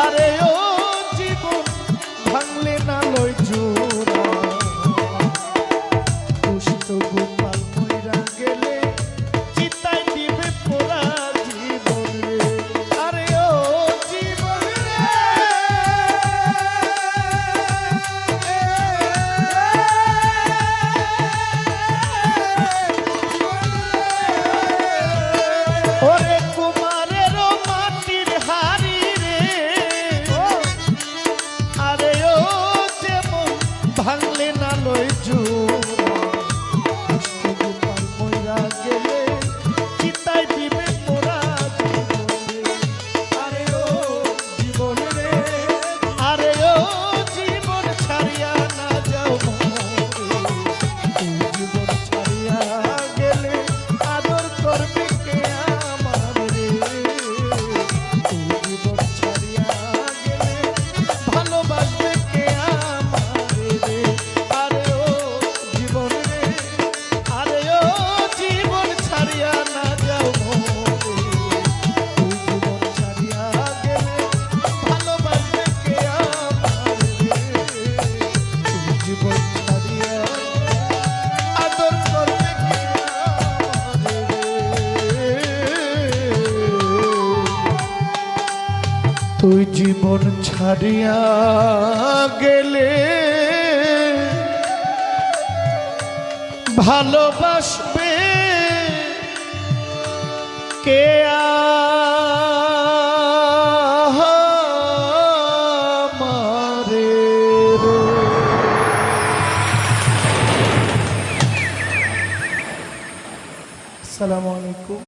আরে ভাঙলে না লই জু ছাড়িয়া গেলে ভালোবাসবে কে আমারে? আসসালামু আলাইকুম